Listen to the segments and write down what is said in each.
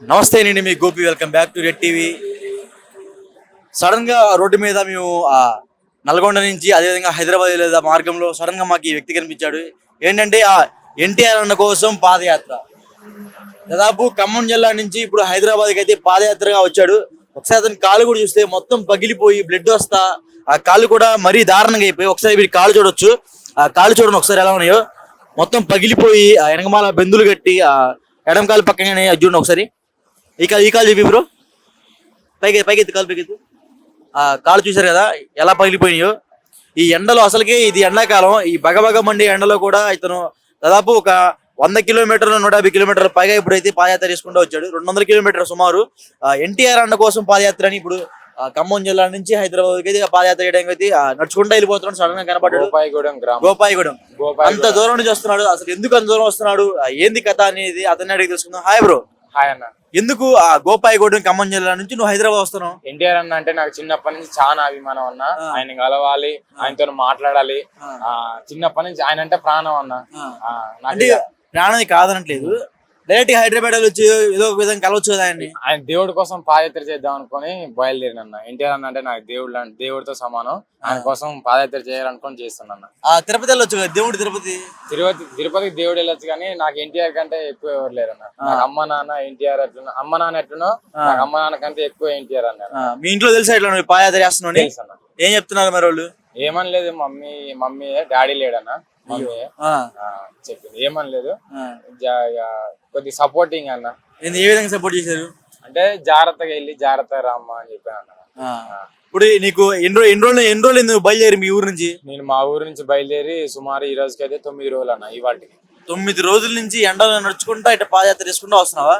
నమస్తే నేను మీ Gopi welcome back to red TV. సడన్గా రోడ్డు మీద మేము నల్గొండ నుంచి అదేవిధంగా హైదరాబాద్ లేదా మార్గంలో సడన్గా మాకు ఈ వ్యక్తి కనిపించాడు. ఏంటంటే ఆ ఎన్టీఆర్ అన్న కోసం పాదయాత్ర. దాదాపు ఖమ్మం జిల్లా నుంచి ఇప్పుడు హైదరాబాద్కి అయితే పాదయాత్రగా వచ్చాడు. ఒకసారి అతని కాలు కూడా చూస్తే మొత్తం పగిలిపోయి బ్లడ్ వస్తా ఆ కాళ్ళు కూడా మరీ దారుణంగా అయిపోయి ఒకసారి మీరు కాలు చూడొచ్చు. ఆ కాలు చూడండి ఒకసారి ఎలా ఉన్నాయో. మొత్తం పగిలిపోయి ఆ వెనకమాల బెందులు కట్టి ఆ ఎడం కాలు పక్కనే చూడండి ఒకసారి. ఈ కాలు ఈ కాలు చూపి బ్రో. పైకి పైకి ఎత్తు కాలు పైకి ఎత్తు. ఆ కాలు చూశారు కదా ఎలా పగిలిపోయినాయో. ఈ ఎండలో అసలుకే ఇది ఎండాకాలం. ఈ బగబగ మండి ఎండలో కూడా ఇతను దాదాపు ఒక వంద కిలోమీటర్లు నూట యాభై కిలోమీటర్ల పైగా ఇప్పుడైతే పాదయాత్ర చేసుకుంటూ వచ్చాడు. రెండు వందల కిలోమీటర్ సుమారు. ఎన్టీఆర్ అన్న కోసం పాదయాత్ర అని ఇప్పుడు ఖమ్మం జిల్లా నుంచి హైదరాబాద్ అయితే పాదయాత్ర చేయడానికి అయితే నడుచుకుంటూ వెళ్ళిపోతున్నాడు. సడన్గా కనపడ్డాడు. గోపాయిగూడెం గ్రామం. గోపాయిగూడెం. గోపాయి అంత దూరం నుంచి వస్తున్నాడు. అసలు ఎందుకు అంత దూరం వస్తున్నాడు? ఏంది కథ అనేది అతన్ని అడిగి తెలుసుకుందాం. హాయ్ బ్రో హాయ్ అన్న. ఎందుకు ఆ గోపాయిగూడెం ఖమ్మం జిల్లా నుంచి నువ్వు హైదరాబాద్ వస్తున్నావు? ఎన్టీఆర్ అన్న అంటే నాకు చిన్నప్పటి నుంచి చాలా అభిమానం అన్న. ఆయన కలవాలి ఆయనతో మాట్లాడాలి. ఆ. చిన్నప్పటి నుంచి ఆయన అంటే ప్రాణం అన్న. నాకు ప్రాణం కాదనట్లేదు. డైరెక్ట్ హైదరాబాద్ వచ్చి ఏదో ఒక విధంగా కలవచ్చు కదా ఆయన్ని. ఆయన దేవుడి కోసం పాదయాత్ర చేద్దాం అనుకుని బయలుదేరిన అన్న. ఎన్టీఆర్ అన్న అంటే నాకు దేవుడు లాంటి దేవుడితో సమానం. ఆయన కోసం పాదయాత్ర చేయాలనుకుని చేస్తున్నా ఆ తిరుపతి వెళ్ళొచ్చు కదా దేవుడు తిరుపతి? తిరుపతి తిరుపతికి దేవుడు వెళ్ళొచ్చు కానీ నాకు ఎన్టీఆర్ కంటే ఎక్కువ ఎవరు లేరు అన్న. నాకు అమ్మ నాన్న ఎన్టీఆర్ ఎట్లున్నా అమ్మ నాన్న ఎట్లునో నాకు అమ్మ నాన్న కంటే ఎక్కువ ఎన్టీఆర్ అన్న. ఆ, మీ ఇంట్లో తెలుసా ఇట్లా నువ్వు పాదయాత్ర చేస్తున్నావు తెలుసు అన్న. ఏం చెప్తున్నారు మరి వాళ్ళు? ఏమని లేదు మమ్మీ మమ్మీ డాడీ లేడన్న. చెప్పింది ఏమని లేదు ఆ. జా- ఇక కొద్ది సపోర్టింగ్ అన్న. ఏంది ఏ విధంగా సపోర్ట్ చేశారు? అంటే జాగ్రత్తగా వెళ్ళి జాగ్రత్తగా రామ్మా అని చెప్పాను అన్న. ఇప్పుడు నీకు ఎన్ని రోజులు ఎన్ని రోజులు ఎన్ని రోజులు ఎందుకు బయలుదేరి మీ ఊరు నుంచి? నేను మా ఊరు నుంచి బయలుదేరి సుమారు ఈ రోజుకి అయితే తొమ్మిది రోజులు అన్న ఇవాటికి తొమ్మిది రోజుల నుంచి ఎండలో నడుచుకుంటా ఇట్లా పాదయాత్ర చేసుకుంటూ వస్తున్నావా?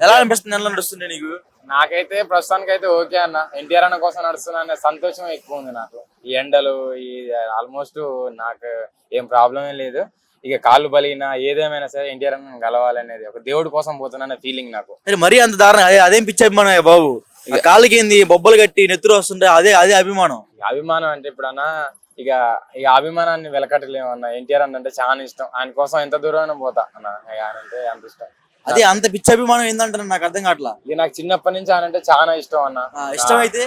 ఎలా అనిపిస్తుంది ఎండలో నడుస్తుంటే నీకు? నాకైతే ప్రస్తుతానికి అయితే ఓకే అన్న. ఎన్టీఆర్ అన్న కోసం నడుస్తున్నా అనే సంతోషం ఎక్కువ ఉంది నాకు. ఈ ఎండలు ఈ ఆల్మోస్ట్ నాకు ఏం ప్రాబ్లం ఏం లేదు. ఇక కాళ్ళు బలిగినా ఏదేమైనా సరే ఎన్టీఆర్ అన్న కలవాలనేది ఒక దేవుడి కోసం పోతున్నా ఫీలింగ్ నాకు. మరీ అంత దారుణం అదే అదేం పిచ్చి అభిమానం బాబు? ఆ కాళ్ళకి ఏంది బొబ్బలు కట్టి నెత్తురు వస్తుంటే అదే అదే అభిమానం. అభిమానం అంటే ఇప్పుడు అన్న ఇక ఇక అభిమానాన్ని వెలకట్టలేము అన్న ఎన్టీఆర్ అన్న అంటే చాలా ఇష్టం. ఆయన కోసం ఎంత దూరమైనా పోతా అన్న. అంటే అంత ఇష్టం. అదే అంత పిచ్చి అభిమానం ఏందంటే నాకు అర్థం కావట్లా. ఇక నాకు చిన్నప్పటి నుంచి ఆయన అంటే చాలా ఇష్టం అన్న. ఆ, ఇష్టమైతే?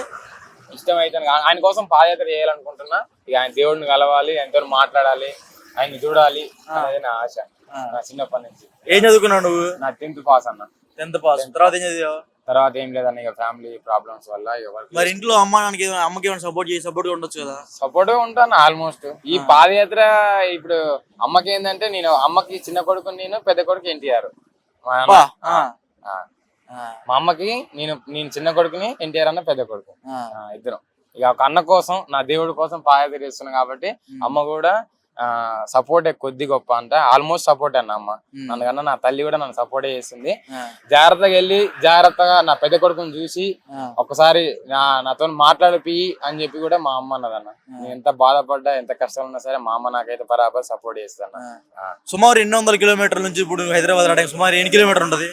ఇష్టం అయితే ఆయన కోసం పాదయాత్ర చేయాలనుకుంటున్నా. ఇక ఆయన దేవుడిని కలవాలి ఆయనతో మాట్లాడాలి ఆయన్ని చూడాలి అనేది నా ఆశ నా చిన్నప్పటి నుంచి. ఏం చదువుకున్నావు నువ్వు? నా టెన్త్ పాస్ అన్న. Tenth pass. తర్వాత ఏం చదివావు? తర్వాత ఏం లేదన్న ఇక ఫ్యామిలీ ప్రాబ్లమ్స్ వల్ల మరి ఇంట్లో అమ్మ నాన్నకి అమ్మకి ఏమైనా సపోర్ట్ చేసి సపోర్ట్ ఉండొచ్చు కదా? సపోర్ట్ ఉంటాను ఆల్మోస్ట్ ఈ పాదయాత్ర ఇప్పుడు అమ్మకి ఏంటంటే నేను అమ్మకి చిన్న కొడుకు నేను పెద్ద కొడుకు ఎన్టీఆర్. మా అమ్మకి నేను నేను చిన్న కొడుకుని ఎన్టీఆర్ అన్న పెద్ద కొడుకు. ఇద్దరం. ఇక ఒక అన్న కోసం నా దేవుడి కోసం పాదయాత్ర చేస్తున్నాను కాబట్టి అమ్మ కూడా సపోర్ట్ కొద్ది గొప్ప అంటే ఆల్మోస్ట్ సపోర్ట్ అన్న అమ్మ. ఉమ్. నన్ను నా తల్లి కూడా నన్ను సపోర్ట్ చేస్తుంది ఆ, జాగ్రత్తగా వెళ్ళి జాగ్రత్తగా నా పెద్ద కొడుకుని చూసి నా నాతో మాట్లాడిపి అని చెప్పి కూడా మా అమ్మ అన్నదన్న నేను ఎంత బాధపడ్డా ఎంత కష్టాలు ఉన్నా సరే మా అమ్మ నాకైతే బరాబర్ సపోర్ట్ చేస్తాను. సుమారు ఎన్ని వందల కిలోమీటర్ల నుంచి ఇప్పుడు హైదరాబాద్ రావడానికి సుమారు ఎన్ని కిలోమీటర్ ఉంటది?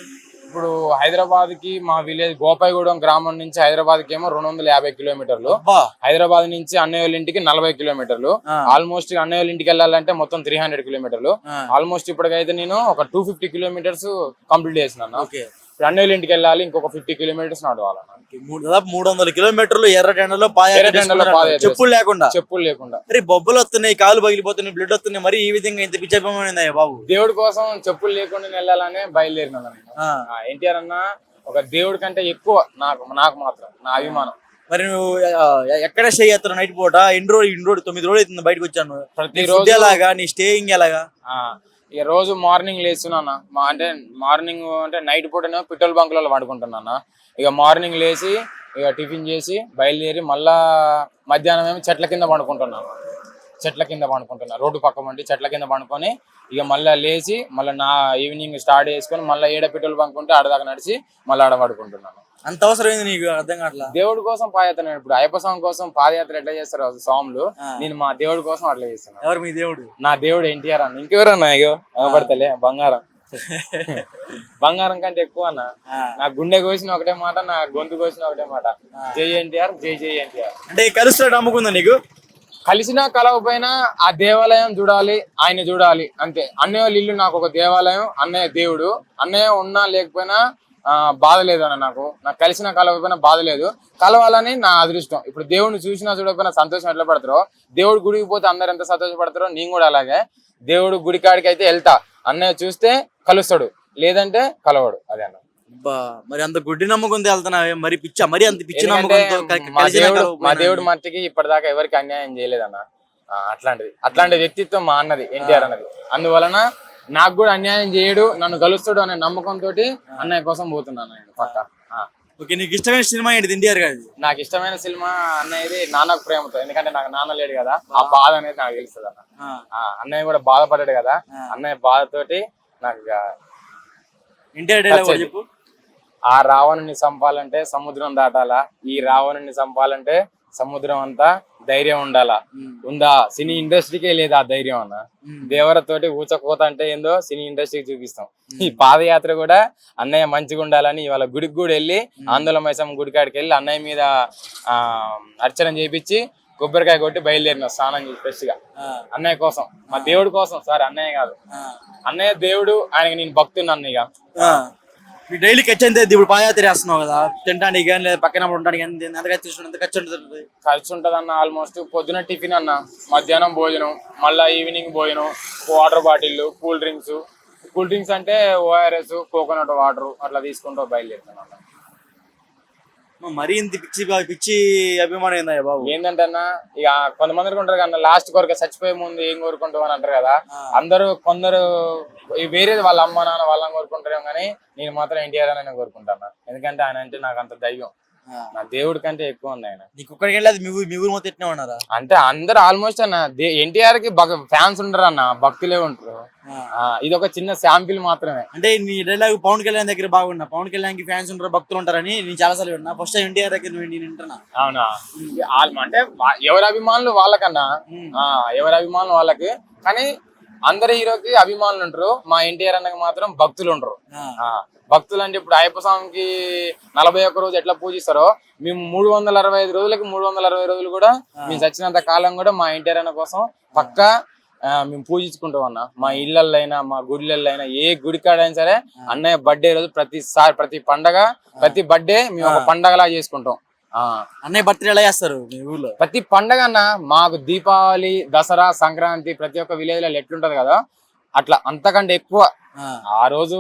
ఇప్పుడు హైదరాబాద్కి మా విలేజ్ గోపాయిగూడెం గ్రామం నుంచి హైదరాబాద్కి ఏమో రెండు వందల యాభై కిలోమీటర్లు. హైదరాబాద్ నుంచి అన్నయ్య వాళ్ళ ఇంటికి నలభై కిలోమీటర్లు. ఆల్మోస్ట్ అన్నయ్య వాళ్ళ ఇంటికి వెళ్ళాలంటే మొత్తం త్రీ హండ్రెడ్ కిలోమీటర్లు. ఆల్మోస్ట్ ఇప్పటికైతే నేను ఒక టూ ఫిఫ్టీ కిలోమీటర్స్ కంప్లీట్ చేసిన వాళ్ళ ఇంటికి వెళ్ళాలి ఇంకొక ఫిఫ్టీ కిలోమీటర్స్ నడవాలన్న మూడు దాదాపు మూడు వందల కిలోమీటర్లు ఎర్ర టెండలో పాదయాత్ర ఎర్ర టెండలో చేసుకుంటున్నారు. పాదయాత్ర చెప్పులు లేకుండా. చెప్పులు లేకుండా. అరే బొబ్బలు వస్తున్నాయి కాలు పగిలిపోతున్నాయి బ్లడ్ వస్తున్నాయి మరి ఈ విధంగా ఇంత పిచ్చి అభిమానం ఏందయ్యా బాబు? దేవుడి కోసం చెప్పులు లేకుండా వెళ్ళాలనే బయలుదేరినా నేను ఆ. ఎన్టీఆర్ అన్న ఒక దేవుడి కంటే ఎక్కువ నాకు నాకు మాత్రం నా అభిమానం. మరి నువ్వు ఆ, ఎక్కడ స్టే చేస్తావు నైట్ పూట? ఎన్ని రోజులు ఇన్ని రోజులు తొమ్మిది రోజులు అవుతుంది బయటకు వచ్చాను. ప్రతిరోజు ఎలాగా? నీ స్టేయింగ్ ఎలాగా? ఆ, ఇక రోజు మార్నింగ్ లేస్తున్నా మా అంటే మార్నింగ్ అంటే నైట్ పూటనే పెట్రోల్ బంకులలో పడుకుంటున్నా ఇక మార్నింగ్ లేచి ఇక టిఫిన్ చేసి బయలుదేరి మళ్ళా మధ్యాహ్నం ఏమో చెట్ల కింద పండుకుంటున్నాను చెట్ల కింద పండుకుంటున్నా. రోడ్డు పక్క ఉండి చెట్ల కింద పండుకొని ఇక మళ్ళీ లేచి మళ్ళీ నా ఈవినింగ్ స్టార్ట్ చేసుకొని మళ్ళీ ఏడ పెట్రోల్ బంక్ ఉంటే ఆడదాకా నడిచి మళ్ళీ ఆడ పడుకుంటున్నాను అంత అవసరం ఏంది నీకు అర్థం కావట్లా? దేవుడి కోసం పాదయాత్ర ఇప్పుడు అయ్యప్ప స్వామి కోసం పాదయాత్ర ఎట్లా చేస్తారు స్వాములు. నేను మా దేవుడి కోసం అట్లా చేస్తున్నాను ఎవరు మీ దేవుడు? నా దేవుడు ఎన్టీఆర్ అన్న. ఇంకెవరన్నా అయ్యో పడతలే బంగారం. బంగారం కంటే ఎక్కువ అన్న. నా గుండె కోసిన ఒకటే మాట నా గొంతు కోసిన ఒకటే మాట. జై ఎన్టీఆర్ జై జై ఎన్టీఆర్. అంటే కలుస్తాడు నమ్ముకుందా నీకు? కలిసినా కలవపోయినా ఆ దేవాలయం చూడాలి ఆయన చూడాలి అంతే. అన్నయ్య ఇల్లు నాకు ఒక దేవాలయం అన్నయ్య దేవుడు. అన్నయ్య ఉన్నా లేకపోయినా బాధ లేదు అన్న నాకు. నాకు కలిసిన కలవకపోయినా బాధ లేదు. కలవాలని నా అదృష్టం. ఇప్పుడు దేవుడిని చూసినా చూడకపోయినా సంతోషం ఎట్లా పడతారో? దేవుడు గుడికి పోతే అందరు ఎంత సంతోషపడతారో నేను కూడా అలాగే. దేవుడు గుడి కాడికి అయితే వెళ్తా. అన్నయ్య చూస్తే కలుస్తాడు. లేదంటే కలవడు. అదే అన్న. మరి అంత గుడ్డి నమ్మకంతో వెళ్తున్నావే? మరి పిచ్చ మరి అంత పిచ్చి ఎందుకంటే నమ్మకంతో క- మా దేవుడు మట్టికి ఇప్పటిదాకా ఎవరికి అన్యాయం చేయలేదన్న. అట్లాంటిది. అట్లాంటి వ్యక్తిత్వం మా అన్నది ఎన్టీఆర్ అన్నది. అందువలన నాకు కూడా అన్యాయం చేయడు నన్ను కలుస్తాడు అనే నమ్మకంతో అన్నయ్య కోసం పోతున్నాను నేను పక్క. ఓకే నీకు ఇష్టమైన సినిమా ఏంటి ఎన్టీఆర్ గారి నాకు ఇష్టమైన సినిమా అన్నయ్యది నాన్నకు ప్రేమతో ఎందుకంటే నాకు నాన్న లేడు కదా ఆ బాధ అనేది నాకు తెలుస్తుంది అన్న. ఆ, అన్నయ్య కూడా బాధపడ్డాడు కదా అన్నయ్య బాధతోటి నాకు ఎన్టీఆర్. చెప్పు. ఆ రావణుని చంపాలంటే సముద్రం దాటాలా ఈ రావణుని చంపాలంటే సముద్రం అంతా ధైర్యం ఉండాలా? ఉందా? సినీ ఇండస్ట్రీకే లేదా ఆ ధైర్యం అన్న? దేవరతోటి ఊచకోత అంటే ఏందో సినీ ఇండస్ట్రీకి చూపిస్తాం. ఈ పాదయాత్ర కూడా అన్నయ్య మంచిగా ఉండాలని ఇవాళ గుడికి కూడా వెళ్ళి ఆందోళన మైసమ్మ గుడి కాడికి వెళ్ళి అన్నయ్య మీద ఆ అర్చన చేపించి కొబ్బరికాయ కొట్టి బయలుదేరిన స్నానం చేసి ఫ్రెష్గా అన్నయ్య కోసం మా దేవుడి కోసం సార్ అన్నయ్య కాదు. అన్నయ్య దేవుడు ఆయనకి నేను భక్తున్నాను ఇక. మీ డైలీ ఖర్చు ఎంత అవుతుంది? ఇప్పుడు పాదయాత్ర చేస్తున్నావు కదా తినడానికి కానీ లేదా పక్కన ఉండడానికి కానీ ఎంత ఖర్చు ఉంటుంది? ఎంత ఖర్చు ఉంటుంది ఖర్చు ఉంటుంది అన్న ఆల్మోస్ట్ పొద్దున టిఫిన్ అన్న మధ్యాహ్నం భోజనం మళ్ళా ఈవినింగ్ భోజనం water bottle cool drinks cool drinks అంటే ఓఆర్ఎస్ కోకోనట్ వాటర్ అట్లా తీసుకుంటూ బయలుదేరుతాను అన్న మరీ ఇంత పిచ్చి పిచ్చి అభిమానం ఏందయ్యా బాబు? ఏంటంటే అన్న ఇక కొంతమంది ఉంటారు కదా లాస్ట్ కొరకు చచ్చిపోయే ముందు ఏం కోరుకుంటావు అని అంటారు కదా. అందరూ కొందరు ఈ వేరేది వాళ్ళ అమ్మ నాన్న వాళ్ళని కోరుకుంటారేమో కానీ నేను మాత్రం ఎన్టీఆర్ అని కోరుకుంటాను ఎందుకంటే ఆయన అంటే నాకు అంత దైవం. నా దేవుడి కంటే ఎక్కువ ఉంది ఆయన. నీకు ఒక్కడికి వెళ్ళి మీ ఊరు మీ ఊరు మొత్తం ఎట్నే ఉన్నారా? అంటే అందరు ఆల్మోస్ట్ అన్న ఎన్టీఆర్కి ఫ్యాన్స్ ఉండరు అన్న భక్తులే ఉంటారు. ఇది ఒక చిన్న శాంపిల్ మాత్రమే. అంటే నీ డైలాగ్ పవన్ కళ్యాణ్ దగ్గర బాగున్నా పవన్ కళ్యాణ్కి ఫ్యాన్స్ ఉంటారు భక్తులు ఉంటారని నేను చాలా సార్లు విన్నా ఫస్ట్ ఎన్టీఆర్ దగ్గర నేను వింటున్నా. అవునా? అంటే ఎవరి అభిమానులు వాళ్ళకన్నా ఆ, ఎవరి అభిమానులు వాళ్ళకి. కానీ అందరి హీరోకి అభిమానులు ఉంటారు. మా ఎన్టీఆర్ అన్నకి మాత్రం భక్తులు ఉండరు భక్తులు అంటే ఇప్పుడు అయ్యప్ప స్వామికి నలభై ఒక్క రోజు ఎట్లా పూజిస్తారో మేము మూడు వందల అరవై ఐదు రోజులకి మూడు వందల అరవై రోజులు కూడా మేము చచ్చినంత కాలం కూడా మా ఎన్టీఆర్ అన్న కోసం పక్కా మేము పూజించుకుంటాం అన్న. మా ఇళ్ళల్లో అయినా మా గుడిలల్లో అయినా ఏ గుడి కాడైనా సరే అన్నయ్య బర్త్డే రోజు ప్రతిసారి ప్రతి పండగ ప్రతి బర్త్డే మేము ఒక పండగలా చేసుకుంటాం. ఆ. అన్నయ్య బర్త్డే ఎలా చేస్తారు మీ ఊర్లో? ప్రతి పండగ అన్న మాకు దీపావళి దసరా సంక్రాంతి ప్రతి ఒక్క విలేజ్లో ఎట్లుంటది కదా అట్లా అంతకంటే ఎక్కువ. ఆ, రోజు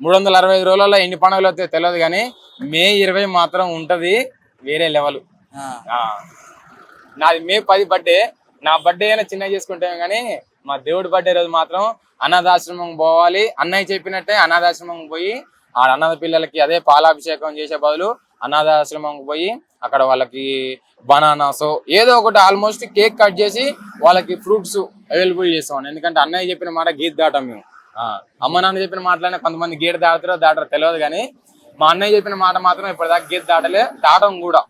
మూడు వందల అరవై ఐదు రోజులలో ఎన్ని పండుగలు వస్తాయో తెలియదు కానీ మే ఇరవై మాత్రం ఉంటది వేరే లెవెల్ ఆ. నాది మే పది బర్త్డే నా బర్త్డే అయినా చిన్న చేసుకుంటాం కానీ మా దేవుడి బర్త్డే రోజు మాత్రం అనాథాశ్రమం పోవాలి. అన్నయ్య చెప్పినట్టే అనాథాశ్రమం పోయి ఆ అనాథ పిల్లలకి అదే పాలాభిషేకం చేసే బదులు అనాథాశ్రమం పోయి అక్కడ వాళ్ళకి బనానాస్ ఏదో ఒకటి ఆల్మోస్ట్ కేక్ కట్ చేసి వాళ్ళకి ఫ్రూట్స్ అవైలబుల్ చేస్తాం. ఎందుకంటే అన్నయ్య చెప్పిన మాట గీత దాటాం మేము. ఆ, అమ్మ నాన్న చెప్పిన మాటలనే కొంతమంది గీత దాటుతారో దాటారో తెలియదు కానీ మా అన్నయ్య చెప్పిన మాట మాత్రం ఇప్పటిదాకా గీత దాటలే దాటం కూడా.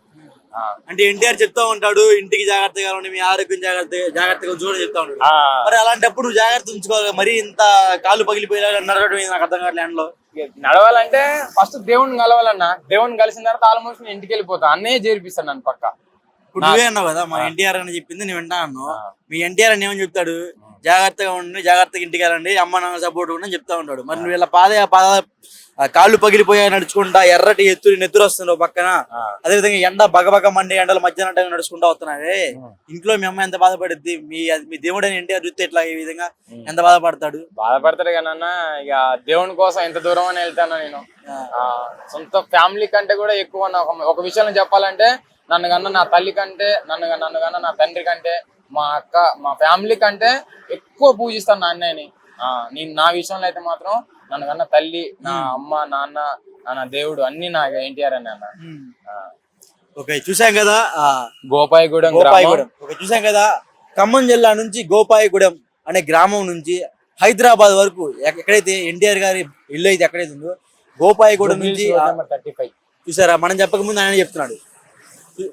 అంటే ఎన్టీఆర్ చెప్తా ఉంటాడు ఇంటికి జాగ్రత్తగా ఉండి మీ ఆరోగ్యం జాగ్రత్త జాగ్రత్తగా చూడని చెప్తా ఉంటాడు. మరి అలాంటప్పుడు జాగ్రత్త ఉంచుకోవాలి మరి ఇంత కాళ్ళు పగిలిపోయేలా నడవడం నాకు అర్థం కావట్లే ఎండలో నడవాలంటే ఫస్ట్ దేవుడిని కలవాలన్న. దేవుడిని కలిసిన తర్వాత ఆల్మోస్ట్ నేను ఇంటికి వెళ్ళిపోతా. అన్నయ్య చేర్పిస్తాను నన్ను పక్క. ఇప్పుడు నువ్వే అన్నావు కదా మా ఎన్టీఆర్ అని చెప్పింది నేను వింటా అన్నావు. మీ ఎన్టీఆర్ అని ఏమని చెప్తాడు? జాగ్రత్తగా ఉండి జాగ్రత్తగా ఇంటికి వెళ్ళండి అమ్మ నాన్న సపోర్ట్ ఉండని చెప్తా ఉంటాడు. మరి నువ్వు ఇలా పాద పాద కాళ్ళు పగిలిపోయా నడుచుకుంటా ఎర్రటి ఎత్తురు నెత్తురు వస్తున్నావు పక్కన. అదే విధంగా ఎండ బగబగ మండే ఎండలు మధ్యాహ్నం టైం నడుచుకుంటా వస్తున్నావే. ఇంట్లో మీ అమ్మ ఎంత బాధపడుద్ది? మీ మీ దేవుడని ఎన్టీఆర్ చూస్తే ఇట్లా ఈ విధంగా ఎంత బాధపడతాడు? బాధపడతాడు కానీ ఇక దేవుని కోసం ఎంత దూరం అని వెళ్తాను నేను. ఆ, సొంత ఫ్యామిలీ కంటే కూడా ఎక్కువ ఒక- విషయంలో చెప్పాలంటే నన్ను కన్నా నా తల్లి కంటే నన్ను నన్ను కన్నా నా తండ్రి కంటే మా అక్క మా ఫ్యామిలీ కంటే ఎక్కువ పూజిస్తాను నా అన్నయ్యని. ఆ, నేను నా విషయంలో అయితే మాత్రం నన్ను కన్నా తల్లి నా అమ్మ నాన్న నా- దేవుడు అన్ని నా ఎన్టీఆర్ అని అన్న. ఆ. ఓకే చూసాం కదా గోపాయిగూడెం గోపాయిగూడెం. ఓకే చూసాం కదా ఖమ్మం జిల్లా నుంచి గోపాయిగూడెం అనే గ్రామం నుంచి హైదరాబాద్ వరకు ఎక్క- ఎక్కడైతే ఎన్టీఆర్ గారి ఇల్లు అయితే ఎక్కడైతే ఉందో గోపాయిగూడెం నుంచి ఆ- థర్టీ ఫైవ్. చూసారా మనం చెప్పకముందు ఆయన చెప్తున్నాడు.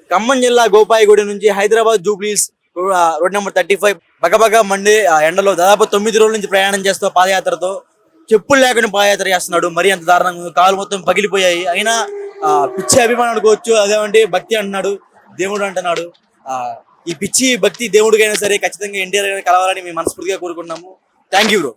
ఖమ్మం జిల్లా గోపాయిగూడెం నుంచి హైదరాబాద్ జూబ్లీస్ రోడ్ నెంబర్ థర్టీ ఫైవ్ బగబగ మండే ఆ ఎండలో దాదాపు తొమ్మిది రోజుల నుంచి ప్రయాణం చేస్తూ పాదయాత్రతో చెప్పులు లేకుండా పాదయాత్ర చేస్తున్నాడు. మరి అంత దారుణంగా కాలు మొత్తం పగిలిపోయాయి. అయినా ఆ, పిచ్చి అభిమానం అనుకోవచ్చు అదేమంటే భక్తి అంటున్నాడు దేవుడు అంటున్నాడు. ఆ, ఈ పిచ్చి భక్తి దేవుడికైనా సరే ఖచ్చితంగా ఎన్టీఆర్ గారిని కలవాలని మేము మనస్ఫూర్తిగా కోరుకుంటున్నాము. Thank you bro